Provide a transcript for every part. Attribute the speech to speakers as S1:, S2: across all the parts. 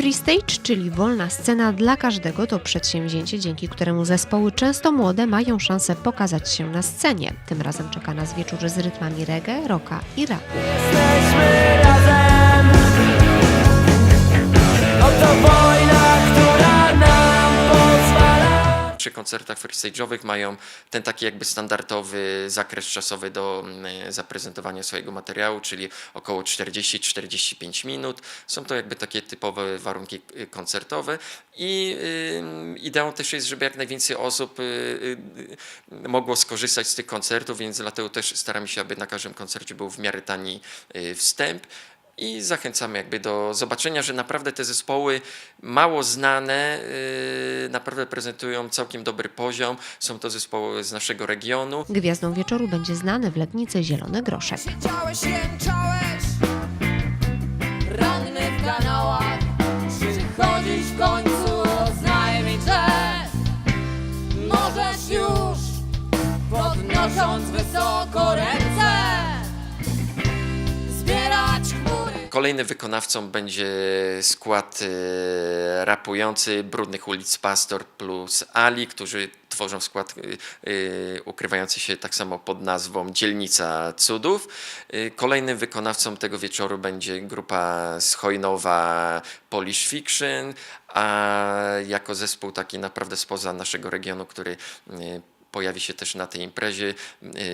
S1: Free Stage, czyli wolna scena dla każdego, to przedsięwzięcie, dzięki któremu zespoły często młode mają szansę pokazać się na scenie. Tym razem czeka nas wieczór z rytmami reggae, rocka i rapu.
S2: Przy koncertach freestage'owych mają ten taki jakby standardowy zakres czasowy do mm, zaprezentowania swojego materiału, czyli około 40-45 minut. Są to jakby takie typowe warunki y, koncertowe i y, ideą też jest, żeby jak najwięcej osób y, mogło skorzystać z tych koncertów, więc dlatego też staramy się, aby na każdym koncercie był w miarę tani wstęp. I zachęcamy jakby do zobaczenia, że naprawdę te zespoły mało znane yy, naprawdę prezentują całkiem dobry poziom. Są to zespoły z naszego regionu.
S1: Gwiazdą wieczoru będzie znany w Legnicy Zielony Groszek.
S3: Siedziałeś, jęczałeś Ranny w kanałach Przychodzisz w końcu Oznajmij, że Możesz już Podnosząc wysoko ręce
S2: Kolejnym wykonawcą będzie skład yy, rapujący Brudnych ulic Pastor plus Ali, którzy tworzą skład yy, yy, ukrywający się tak samo pod nazwą Dzielnica Cudów. Kolejnym wykonawcą tego wieczoru będzie grupa z Chojnowa Polish Fiction, a jako zespół taki naprawdę spoza naszego regionu, który pojawi się też na tej imprezie,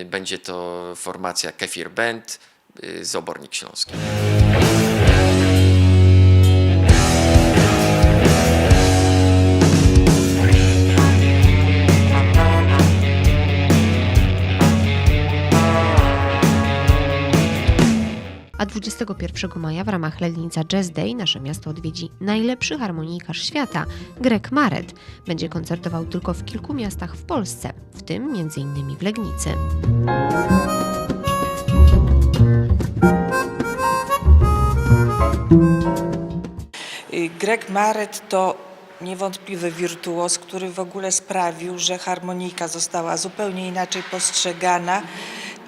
S2: będzie to formacja Kefir Band yy, z Obornik Śląski.
S1: A 21 maja w ramach Legnica Jazz Day nasze miasto odwiedzi najlepszy harmonikarz świata, Greg Maret. Będzie koncertował tylko w kilku miastach w Polsce, w tym m.in. w Legnicy.
S4: Greg Maret to niewątpliwy wirtuoz, który w ogóle sprawił, że harmonika została zupełnie inaczej postrzegana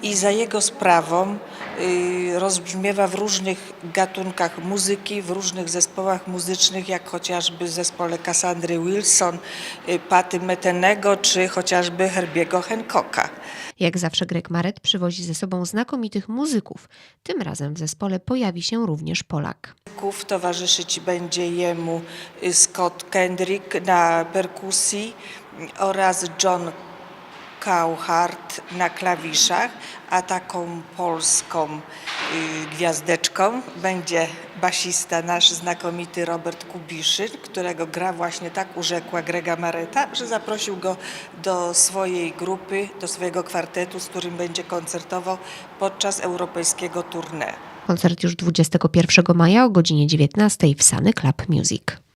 S4: i za jego sprawą y, rozbrzmiewa w różnych gatunkach muzyki, w różnych zespołach muzycznych, jak chociażby w zespole Cassandry Wilson, y, Paty Metenego czy chociażby Herbiego Hancocka.
S1: Jak zawsze Greg Maret przywozi ze sobą znakomitych muzyków. Tym razem w zespole pojawi się również Polak.
S4: Towarzyszyć będzie jemu y, Scott Kendrick na perkusji oraz John Cowhart na klawiszach, a taką polską y, gwiazdeczką będzie basista nasz znakomity Robert Kubiszyn, którego gra właśnie tak urzekła Grega Mareta, że zaprosił go do swojej grupy, do swojego kwartetu, z którym będzie koncertował podczas europejskiego tournée.
S1: Koncert już 21 maja o godzinie 19 w Sany Club Music.